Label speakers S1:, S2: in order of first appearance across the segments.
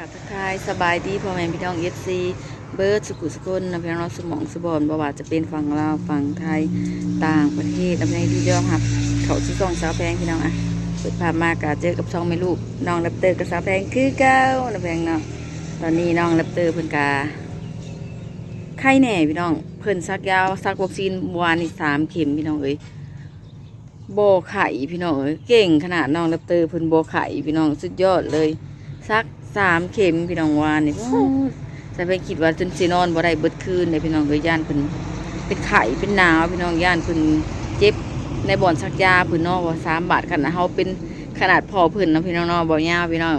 S1: กับทักทายสบายดีพ่อแม่พี่น้องเอฟซีเบิร์ดสุกุสกุลนะพี่น้องสมองสบอนบ่ว่าจะเป็นฝั่งลาวฝั่งไทยต่างประเทศนะพี่น้ที่เดียวครับ เขาชื่อซองสาวแพงพี่น้องอะเปิดภาพมากะเจอกับช่องแม่ลูกน้องแรปเตอร์กับสาวแพงคือเก้านะแพงเนาะตอนนี้น้องแรปเตอร์เพิ่นกาไข้แหน่พี่น้อง เพิ่นซักยาวซักวัคซีนวานนี่สามเข็มพี่น้องเอ้ยโบไข่พี่น้องเอ้ยเก่งขนาดน้องแรปเตอร์เพิ่นโบไข่พี่น้องสุดยอดเลยซัก สามเข็มพี่น้องวานนี่โอ้ยแต่ไปคิดว่าจนสินอนบ่ได้เบิดคืนเลยพี่น้องเอ้ยย่านเพิ่นเป็นไข่เป็นหนาวพี่น้องย่านเพิ่นเจ็บในบ่อนซักยาเพิ่นนาะว่าสามบาทขนาดเฮาเป็นขนาดพอเพิ่นนะพี่น้องนาะบ่ยาวพี่น้อง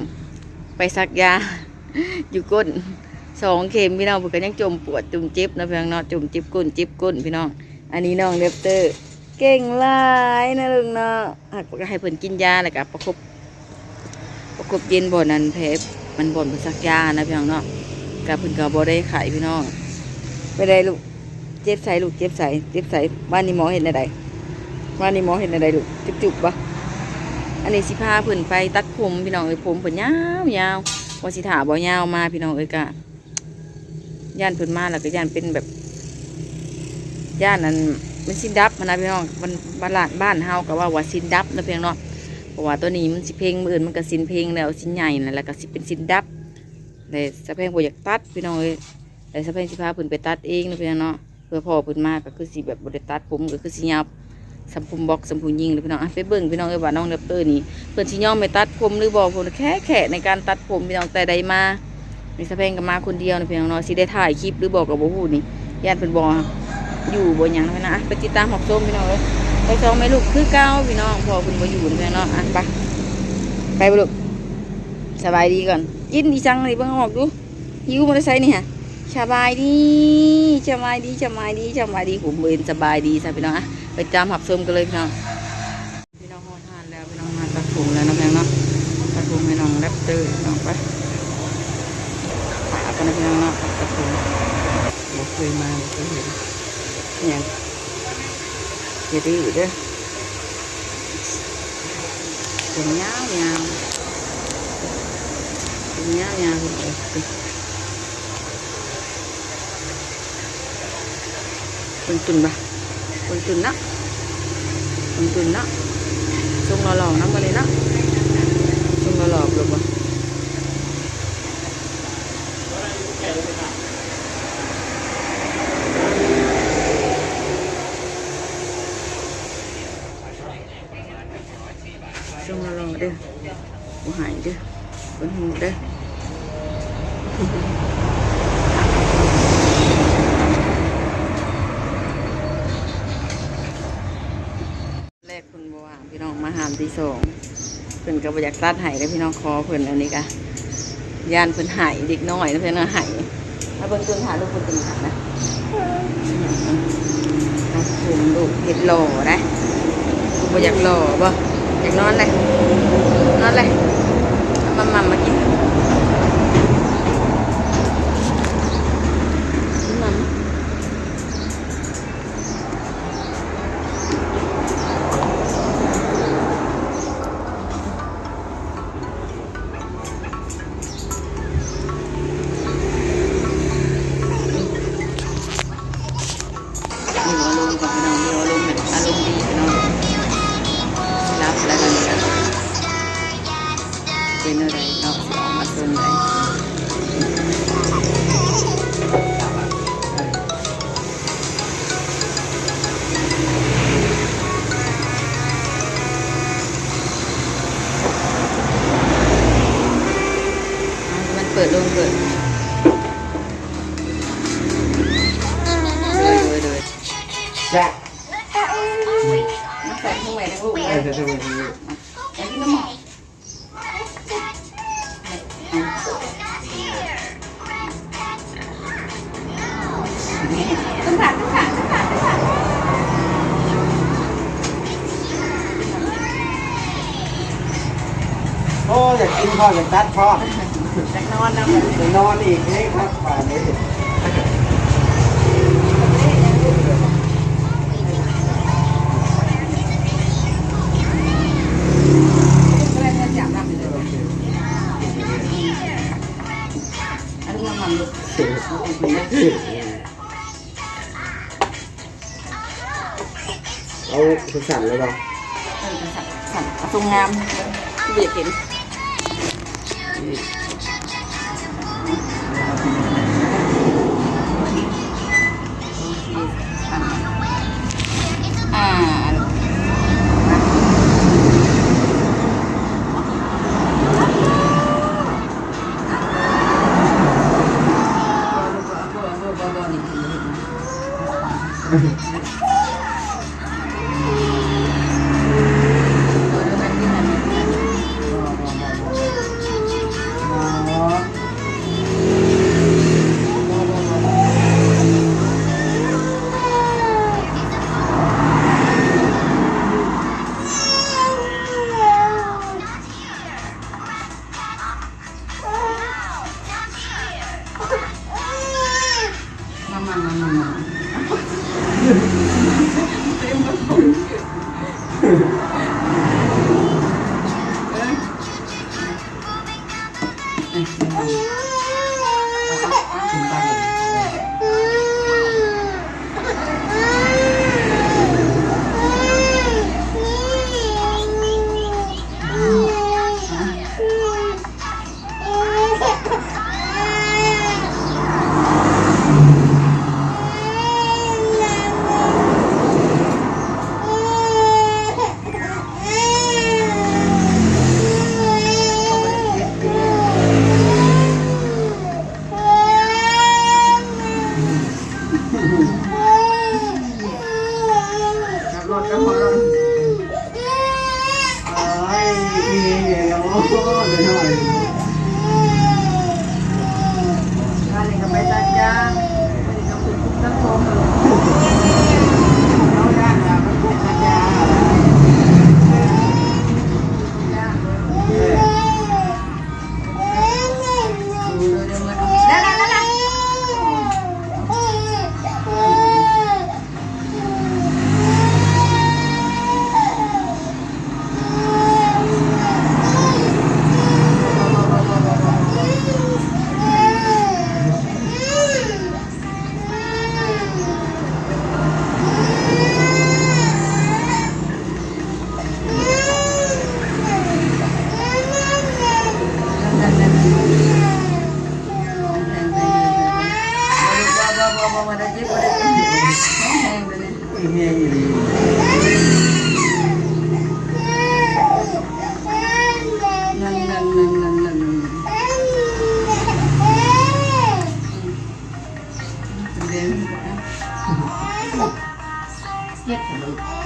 S1: ไปซักยาอยู่ก้นสองเข็มพี่น้องเพิ่นก็ยังจมปวดจมเจ็บนะพี่น้องเนาะจมเจ็บก้นเจ็บก้นพี่น้อง อันนี้น้องแรปเตอร์เก่งลายนะลุงเนาะหักให้เพิ่นกินยาแล้วก็ประคบประคบเย็นบ่อนั้นแผล มันบ่นเพิ่นซักยานะพี่น้องเนาะก็เพิ่นก็บ่ได้ไข้พี่น้องไปได้ลูกเจ็บใส่ลูกเจ็บใส่เจ็บใส่บ้านนี้หมอเห็นได้ใดบ้านนี้หมอเห็นได้ใดลูกจุบจุบๆบ่อันนี้สิพาเพิ่นไปตัดผมพี่น้องเอ้ยผมเพิ่นยาวยาวว่าสิถาบ่ยาวมาพี่น้องเอ้ยก็ย่านเพิ่นมาแล้วก็ย่านเป็นแบบย่านนั้นมันสินดับมันนะพี่น้องมันบ้านบ้านเฮาก็ว่าว่าสินดับนะเพี่น้องเนาะ ราะว่าตัวนี้มันสิเพลงมืออื่นมันก็สินเพลงแล้วสินใหญ่นั่นแหละก็สิเป็นสินดับแต่สะเพงบ่อยากตัดพี่น้องเอ้ยแต่สะเพงสิพาเพิ่นไปตัดเองนะพี่น้องเนาะเพื่อพ่อเพิ่นมากก็คือสิแบบบ่ได้ตัดผมก็คือสิยาวสัมพุมบอกสัมพุยิงเลยพี่น้องอะไปเบิ่งพี่น้องเอ้ยว่าน้องเดปเตอร์นี่เพิ่อนสิยอมไปตัดผมหรือบ่เพิ่นแค่แค่ในการตัดผมพี่น้องแต่ใดมานี่สะเพงก็มาคนเดียวนะพี่น้องเนาะสิได้ถ่ายคลิปหรือบอกกับบ่ฮู้นี่ญาติเพิ่นบ่อยู่บนอย่างนั้นนะไปติดตามหอกส้มพี่น้องเลย ไปซองไม่ลูกคือเก้าพี่น้องพอคุณมาอยู่พี่น้องอะไปไปบ่ลูกสบายดีก่อนยินดีจังเลยเบิ่งออกดูหิวมอเตอร์ไซค์นี่ฮะสบายดีสบายดีสบายดีสบายดีผมเอนสบายดีซะพี่น้องอะไปตามหับส้มกันเลยพี่น้องพี่น้องฮอดทานแล้วพี่น้องมาตัดผมแล้วน้องแพงเนาะตัดผมให้น้องแรปเตอร์น้องไปป่ากันนะพี่น้องเนาะตัดผมบ่เคยมาบ่เคยเห็นเนี่ยอย่าดื้ อเด้อเป็นยาวยาวเป็นยาวยาวคุณเอ๋เป็นตุนปะเป็นตุนนะเป็นตุนนะทรงหล่อๆนะมารงหล่อๆหรือปะช่วงเด้อบ่หายเด้อเป็นหูเด้อแรกคุณบัวางพี่น้องมาหามที่สองเพิ่นก็บ่อยากตัดหายเลยพี่น้องคอเพิ่นอันนี้กะย่านเพิ่นหายเด็กน้อยนะเพิ่นน่ะหายถ้าเบิ่งต้นหาลูกเพิ่นเป็นหยังนะเอาผมลูกเฮ็ดหล่อได้บ่อยากหล่อบ่ อยากนอนเลยนอนเลย มามามากิน
S2: โอ้อยากกินพ่ออยากตัดพ่อ
S1: จากนอนนะ
S2: ไปนอนอีกนี่ครับป่านนี้
S1: เอา
S2: สั่นเลยป่ะ
S1: เออสั่นสั่นเอาทรงงามที่เบียดเห็นสั่นอ่ามา เจ็บ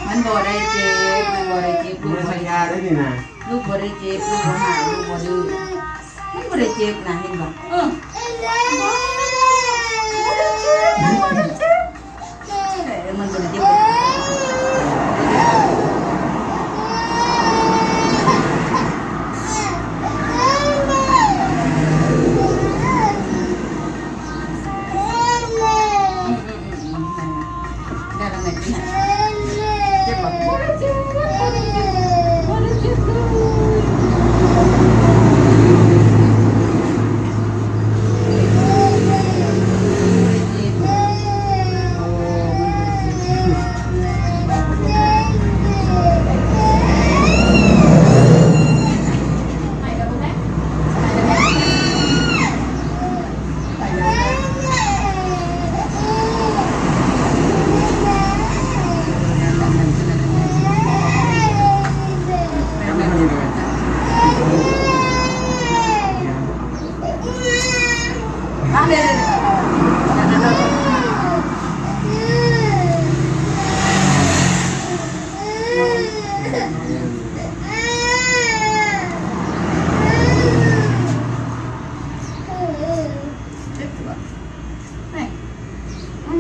S2: มั
S1: นบ่ได้เจ็บมันบ่ได้เจ็บลูกบ่ได้
S2: ญาได้นี่นะ
S1: ลูกบ่ได้เจ็บลูกบ่หาลูกบ่ดื้อมันบ่ได้เจ็บนะเห็นบ่เออบอดเจ็บ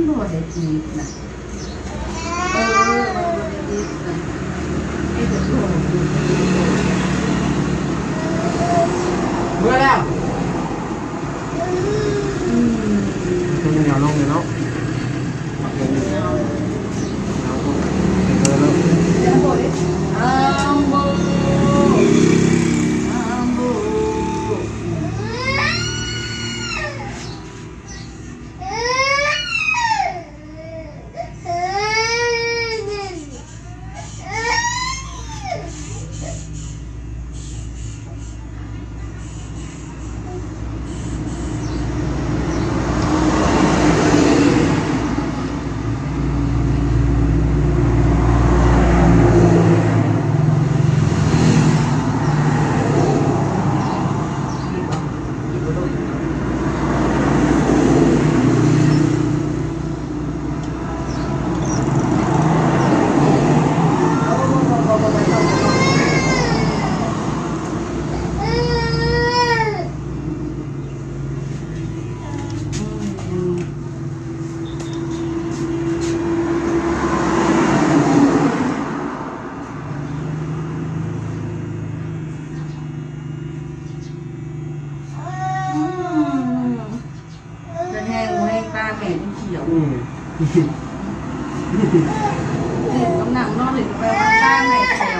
S1: มันบ่ได้จีบนะเออมันบ่ได้จีบนะไอ้ตัว
S2: เมื่อแล้ว
S1: อืม
S2: มันเหนียวลงเลยเนาะเดี๋ยวนี้เอาเอาเดี๋ยวแล้ว
S1: อัมโบอัมโบ
S2: อืม
S1: ถึงน้ำหนักนอนหรือไปว่าตั้งในแถว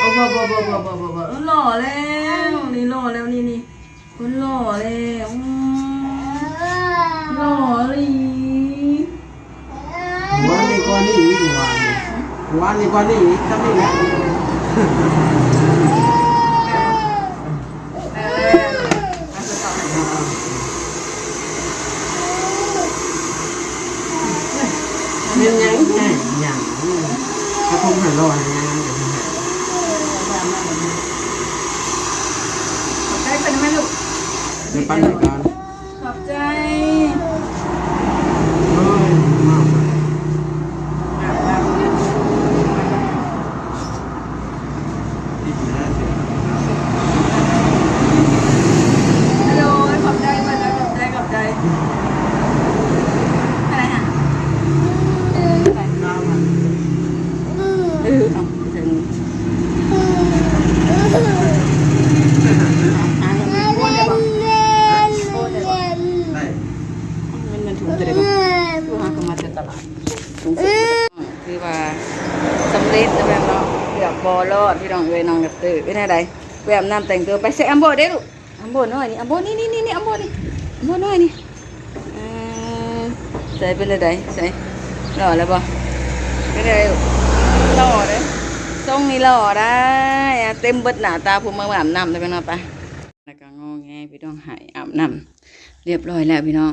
S1: โอ้บ่บ่บ่บ่บ่บ่บ่เออหล่อแล้วนี่หล่อแล้วนี่นี่คนหล่อแล้วอืมหล่อเลย
S2: วันนี้ก่อนนี่อีกวันนี้วันนี้ก่อนนี่อีกทำนี่แหละ
S1: เออมาสตอ
S2: ยังยังยังยังกระทงหันลอยยัง
S1: ขอบใจเป็นไหมลูก
S2: ในปั้นในกัน
S1: ขอบใจ
S2: เฮ้ยมาก
S1: อะอะ
S2: ดีนะเสีย
S1: ฮัลโหลขอบใจมาแล้วขอบใจขอบใจอะไรฮะอะไร
S2: น้ำมัน
S1: เออเอาถึงอะยังไม่โอนเลยบอกโอนเลยบอก
S2: ได้
S1: มันมันถุงจะได้บ่ลูกค้าก็มาจากตลาดถุงสุดคือว่าสำเร็จแล้วแม่เนาะเลือกบอรอด นับตือเป็นไงแบบน้ำแต่งตัวไปใส่อัมโบได้ลูกอัมโบน้อยนี่อัมโบนี่นี่นี่นี่อัมโบนี่อัมโบน้อยนี่เออใส่เป็นอะไรใส่หล่อแล้วบ่เป็นอะไรลูกหล่อเลยทรงนี่หล่อได้เต็มเบิดหน้าตาผมมาอาบน้ำได้ไหมเนาะไปแล้วก็งอแงพี่น้องหายอาบน้ำเรียบร้อยแล้วพี่น้อง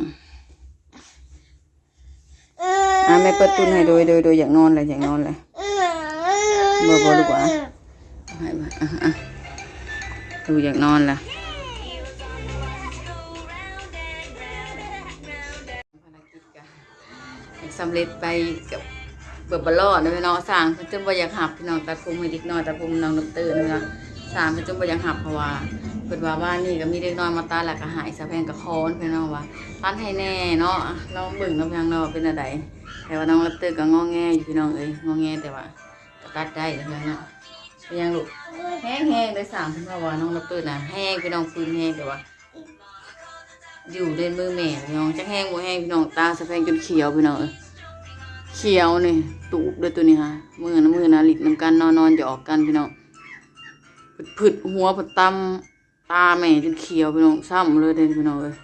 S1: อะแม่เปิดตุ้นให้โดยโดยโดยอยากนอนเลยอยากนอนเลยบ่บ่ดีกว่าเอา ให้มาอะอะดูอยากนอนละภารกิจกสำเร็จไปกับเบิดบลอดนะพี่น้องสร้างเพิ่นจนบ่อยากหับพี่น้องตัดผมให้เด็กน้อยตัดผมน้องน้ำตื่นนะสร้างเพิ่นจนบ่อยากหับเพราะว่าเพิ่นว่าบ้านนี่ก็มีเด็กน้อยมาตาแล้วก็หายสะแพงกับคอนพี่น้องว่าตัดให้แน่เนาะอะลองเบิ่งน้ำยังเนาะเป็นอะไรแต่ว่าน้องรับเตอร์ก็งอแงอยู่พี่น้องเอ้ยงอแงแต่ว่าตัดได้แล้วเนาะ เป็นยังลูกแห้งแห้งได้สามพี่น้อว่าน้องรับเตอร์น่ะแห้งพี่น้องฟื้นแห้งแต่ว่าอยู่เล่นมือแม่พี่น้องจะแห้งบ่แห้งพี่น้องตาสะแพงจนเขียวพี่น้องเขียวนี่ตูบเลยตัวนี้ฮะมือนะมือนะลิดน้ำกันนอนนอนหยออกกันพี่น้องผึดหัวผึดตำตาแม่จนเขียวพี่น้องซ้ำเลยเด้อพี่น้องเอ้ย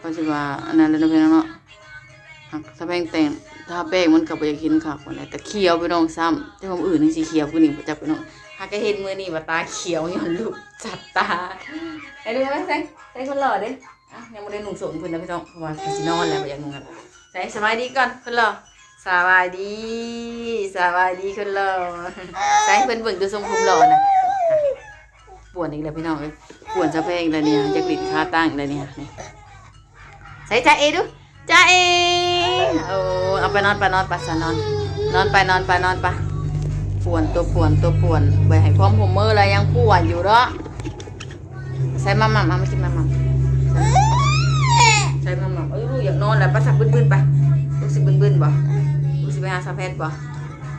S1: ก็จะว่าอันนั้นเลยนะพี่น้องเนาะหักถ้าแป้งแต่ง ถ้าแป้งมันกับอยากเห็นค่ะคนแหละแต่เขียวไปน้องซ้ำแต่ผมอื่นนี่สีเขียวกูนี่ประจับไปน้องหากก็เห็นมือนี่ว่าตาเขียวย้อนลูกจัดตาไอ้ดูไหมใส่ใส่คนหล่อเด้อะยังไม่ได้หนุ่งสมคุณนะพี่น้องเพราะว่าสินอนแล้วอยากนุ่งกันใส่สบายดีก่อนคนหล่อสบายดีสบายดีคนหล่อใส่เพิ่นเบิ่งดูทรงผมหล่อนะปวดอีกแล้วพี่น้องปวดสะเพงแล้วเนี่ยจะกลิ่นคาตั้งอีกแล้วเนี่ยนี่ใจ้าเอดู จ้าเอโอ้เอาไปนอนไปนอนไปสนอน นอนไปนอนไปนอนไปป่วนตัวป่วนตัวป่วนไปให้พร้อมผมมืออะไรยังป่วนอยู่เนาะใส่มามามามากินมามาใส่มามาเอ้ยลูกอยากนอนแล้วไปสักบึ้นๆไปลูกสิบึ้นๆบ่ลูกสิไปหาสะเพชบ่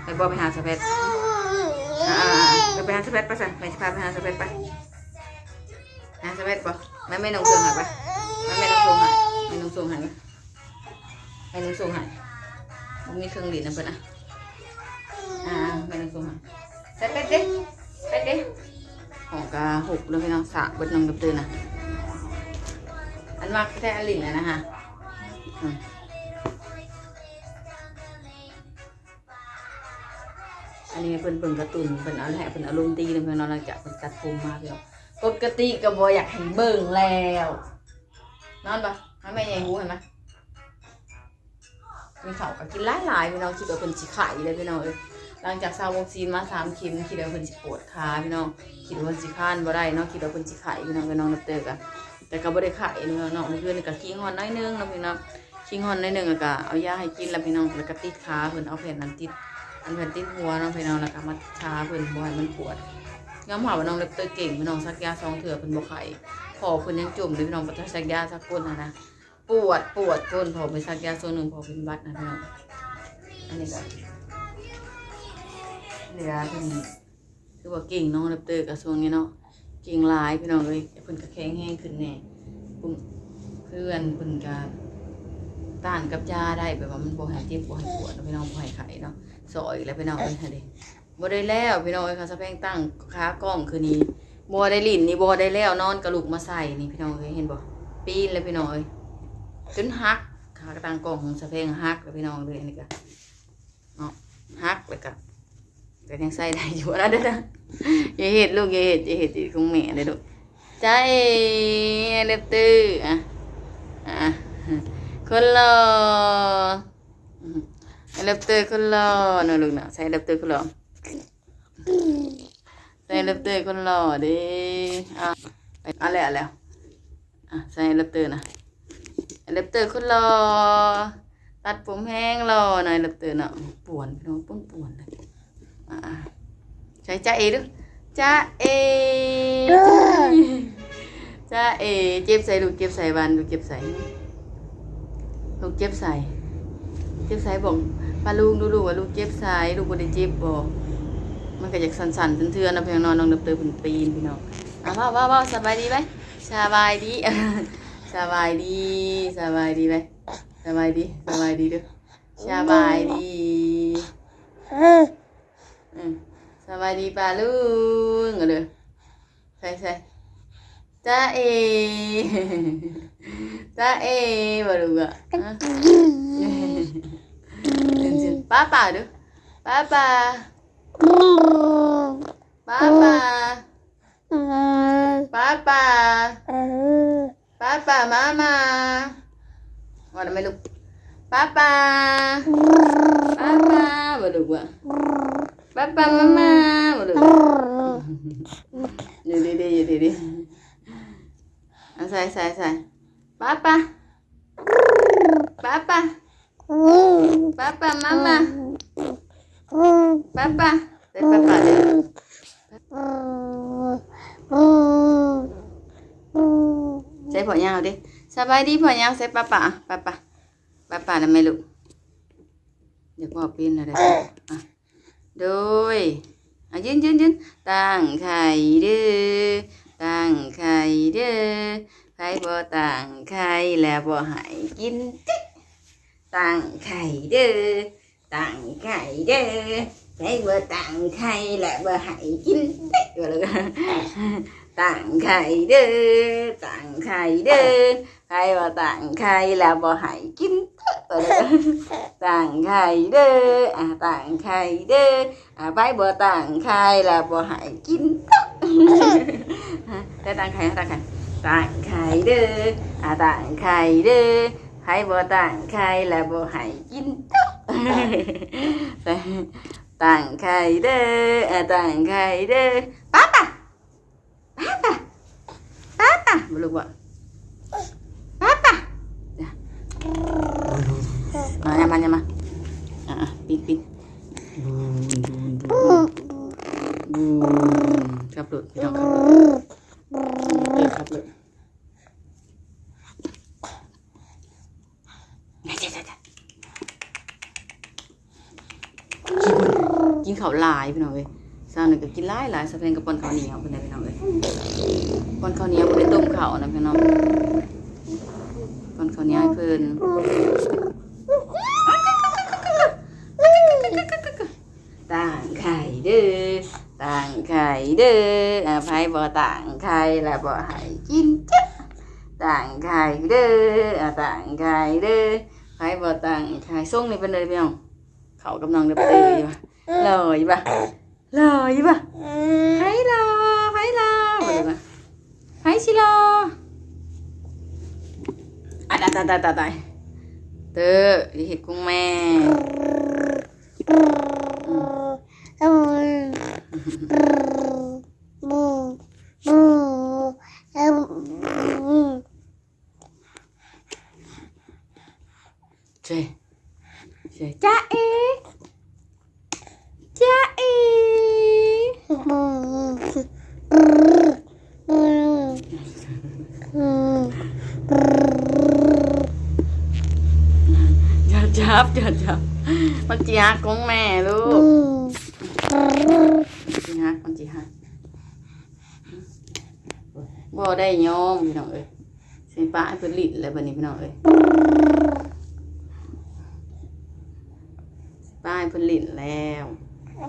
S1: ไปบ่ไปหาสะเพชอ่าไปหาสะเพชไปสั่นไปพาไปหาสะเพชไปหาสะเพชบ่แม่ไม่น้องเสืองหายไปแม่ไม่น้องส่งหายไม่น้องส่งหายไป ให้นุ่งสูงใหายมันมีเครื่องดีดนะเพื่อนอะอ่าให้นุ่งสูงใหายใส่เป็ดดิเป็ดดิของกาหกแล้วพี่น้องสะเบิดน้องกับตื่นนะอันมากแค่อลินเลยนะฮะอืมอันนี้เป็นเป็นกร์ตูนเป็นเอาแหละเป็นอารมณ์ดีเลยเพื่อนเราหลังจากเป็นตัดผมมาพี่น้องปกติก็บอยากให้เบิ่งแล้ว นอนปะให้แม่ยังหูเห็นไหม มีเขาวก็กินหลายๆพี่น้องคิดว่าเพิ่นสิไข่เลยพี่น้องเอ้ยหลังจากซาววัคซีนมาสามเข็มคิดว่าเพิ่นสิปวดขาพี่น้องคิดว่าเพิ่นสิค้านบ่ได้เนาะคิดว่าเพิ่นสิไข่พี่น้องพี่น้องนับเตอกะแต่ก็บ่ได้ไข่เนาะเนาะเมื่อคืนก็ขี้งอนน้อยนึงนะพี่น้องขี้งอนน้อยนึงก็เอายาให้กินแล้วพี่น้องแล้วก็ติดขาเพิ่นเอาแผ่นนั้นติดอันแผ่นติดหัวเนาะพี่น้องแล้วก็มาชาเพิ่นบ่ให้มันปวดยอมหาว่าน้องเล็บเตอร์เก่งพี่น้องซักยาซองเถื่อเพิ่นบ่ไข่พอเพิ่นยังจุ่มเลยพี่น้องบ่ทันซักยาซักก้นนะนะ ปวดปวดก้นพอไปซักยาโซนหนึ่งพอเป็นบัดนะพี่น้องอันนี้ก็เหลือเป็นคือว่าเก่งเนาะรับเตอร์กระทรวงนี้เนาะเก่งลายพี่น้องเลยเพิ่นก็แข็งแห้งขึ้นแน่ปุ่มเพื่อนเพิ่นก็ต้านกับยาได้แบบว่ามันบ่ให้เจ็บบ่ให้ปวดพี่น้องบ่ให้ไข้เนาะสอยแล้วพี่น้องเอ้ยค่ะเด้บ่ได้แล้วพี่น้องเอ้ยค่ะสะแพงตั้งขากล้องคือนี้บ่ได้ลิ้นนี่บ่ได้แล้วนอนกระลุกมาใส่นี่พี่น้องเอ้ยเห็นบ่ปีนเลยพี่น้องเอ้ย จนหักขากตั้งกองของสะแพงหักแล้วพี่น้องเลยอันนี่ก็เนาะหักแล้วก็ก็ยังใส่ได้อยู่นะเด้อนะอย่าเห็ดลูกอย่าเห็ดอย่าเห็ดติดของแม่เลยลูกใจเล็บตื้ออะอะคนรออืมเล็บตื้อคนรอหนูลูกนะใส่เล็บตื้อคนรอใส่เล็บตื้อคนรอดิอะไปอะไรอะไรอะใส่เล็บตื้อนะ เล็บตื้อคนรอตัดผมแห้งรอหน่อยเล็บตื้อเนาะปวนพี่น้องป่วนป่วนๆเลยใช้จ้าเอดูจ้าเอจ้าเอเจ็บใส่ลูกเจ็บใส่วันลูกเจ็บใส่ลูกเจ็บใส่เจ็บใส่บอกป้าลุงดูดูว่าลูกเจ็บใส่ลูกบ่ได้เจ็บบ่มันก็อยากสั่นๆเทือนๆนะเพียงนอนน้องเดับเตอเป็นปีนพี่น้องอะว้าวว้าวว้าวสบายดีไหมสบายดี สบายดีสบายดีไหมสบายดีสบายดีเด้อสบายดีอืมสวัสดีป้าลุงเอาเลยใส่ใส่จ้าเอจ้าเอมาดูอะฮะจริงๆป้าป้าดูป้าป้าป้าป้าป้าป้า Papa, Mama. Warna meluk. Papa. Papa, waduh gua. Papa, Mama, waduh. Jadi deh, jadi deh. Ah, saya, saya, saya. Papa. Papa. Papa, Mama. Papa. Dari papa deh. Papa. ใส่ผ่อยาวดิสบายดีผ่อยาวใส่ป้าป่าป้าป่าป้าป่าแล้ไหมลูกเดี๋ยวพ่อปีนอะไรอะโดยอะยืนยืนยืนตั้งไข่เด้อตั้งไข่เด้อไข่บ่ตั้งไข่แล้วบ่หายกินจิ๊ตั้งไข่เด้อตั้งไข่เด้อไข่บ่ตั้งไข่แล้วบ่หายกินจิ๊กก็แล้กัน tặng khai đơ tặng khai đơ khai và tặng khai là bò hải chín tặng khai đơ à tặng khai đơ à bái bò tặng khai là bò hải chín đây tạng khai tạng khai. Tặng khai đơ à tặng khai đơ hai bò tặng khai là bò hải chín tặng khai đơ à tặng khai đơ bắp. ลูกว่าป้าป้ามาอย่ามาอย่ามาอะอะปิดปิดบูนบูนขับรถพี่น้องขับรถเออขับรถเนี่ยเจ๊เจ๊เจ๊กินข้าวหลายพี่น้องเอ้ยสาวหนึ่งก็กินหลายหลายสะเพนกับปอนข้าวเหนียวเป็นไงพี่น้องเอ้ย ปอนข้าวเหนียวไปต้มข้าวนะพี่น้องปอนข้าวเหนียวให้เพิ่นต่างไข่เด้อต่างไข่เด้ออ่าไผบ่ต่างไข่และบ่ให้กินจ้ะต่างไข่เด้อต่างไข่เด้อไผบ่ต่างไข่ส่งนี่เป็นเลยพี่น้องเขากำลังเด้อไปเลยอยู่ปะลอยปะลอยปะไผรอไผรอบ่ได้ปะ হয়েছিল আদা দাদা দাদা তো হিকুমে Trời Trời cha em Chà chạp chà chạp Con chị hát con mẹ luôn Chị hát con chị hát พ่ได้ยอมพี่น้องเอ้ยใส่ป้าให้เพิ่นลิ้นแล้วบัดนี้พี่น้องเอ้ยป้าให้เพิ่นลิ้นแล้วค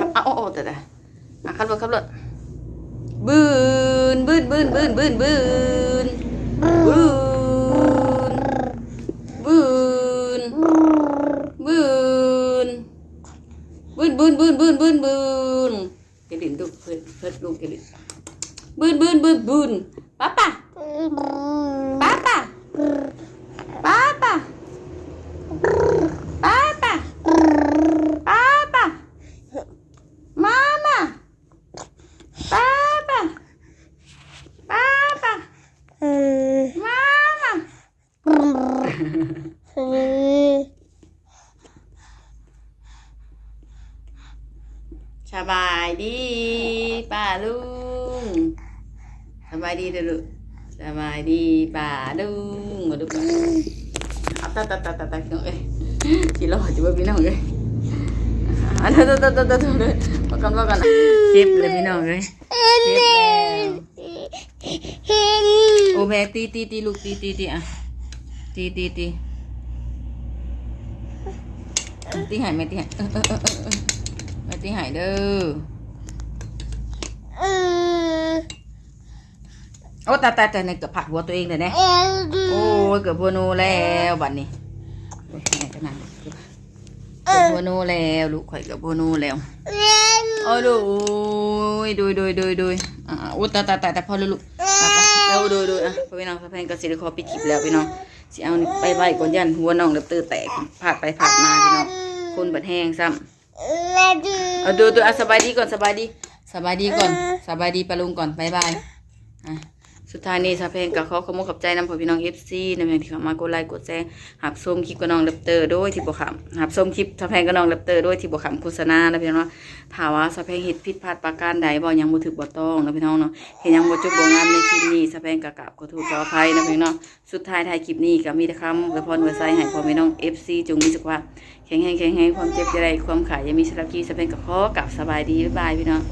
S1: รับเอาเอาเอาแต่แต่อะขับรถขับรถบืนบืนบืนบืนบืนบืนบืนบืนบืน บืนบืนบืนบืนบืนบืนเกลินลูกเพิ่นเพิ่นลูกเกลินบืนบืนบืนบืน สบายดีเด้อลูกสบายดีป้าลุงมาดูกันเอาตาตาตาตาตาน้องเอ้ยจีรอจะว่าพี่น้องเอ้ยอะตาตาตาตาตาเลยมากันมากันเจ็บเลยพี่น้องเอ้ยเจ็บแล้วโอ้แม่ตีตีตีลูกตีตีตีอะตีตีตีตีหายไหมตีหายเออเออเออเออแม่ตีหายเด้อ โอ้ตายตายตายในเกือบผักหัวตัวเองเลยเนี่ยโอ้ยเกือบหัวโนแล้วบัดนี้โอ้ยแม่จะนั่งเกือบเกือบหัวโนแล้วลูกข่อยเกือบหัวโนแล้วโอ้ดูยดูยดูยดูยดูยอ่าโอ้ตายตายตายแต่พอแล้วลูกตายไปแล้วดูยดูยอะพ่อพี่น้องพ่อแพงก็สิได้ขอปิดคลิปแล้วพี่น้องสิเอานี่ไปไว้ก่อนยันหัวน้องเดือบตื้อแตกผาดไปผาดมาพี่น้องคนบัดแห้งซ้ำเอาดูดูอะสบายดีก่อนสบายดี สบายดีก่อนสบายดีปะลุงก่อนบายบายอะสุดท้ายนี้สาเพลงกับเขาขโมยขอบใจนำพ่อพี่น้องเอฟซีนำเพลงที่เข้ามากดไลค์กดแชร์หับส้มคลิปกับน้องเล็บเตอร์ด้วยที่บวขำหับส้มคลิปสาเพลงกับน้องเล็บเตอร์ด้วยที่บวขำโฆษณานะพี่น้องว่าถามว่าสาเพลงเห็ดผิดพลาดประการใดบ่ยังบ่ถึกบ่ต้องนะพี่น้องเนาะเห็นยังบ่จบบ่งามในคลิปนี้สาเพลงกับกับขอโทษขออภัยนะพี่น้องสุดท้ายท้ายคลิปนี้ก็มีแต่คำอวยพรอวยไซให้พ่อพี่น้องเอฟซีจงมีสุขภาพแข็งแรงแข็งแรงความเจ็บจะได้ความขายยังมีสำหรับกีสาเพลงกับขอกับสบายดีบ๊ายบายพี่น้อง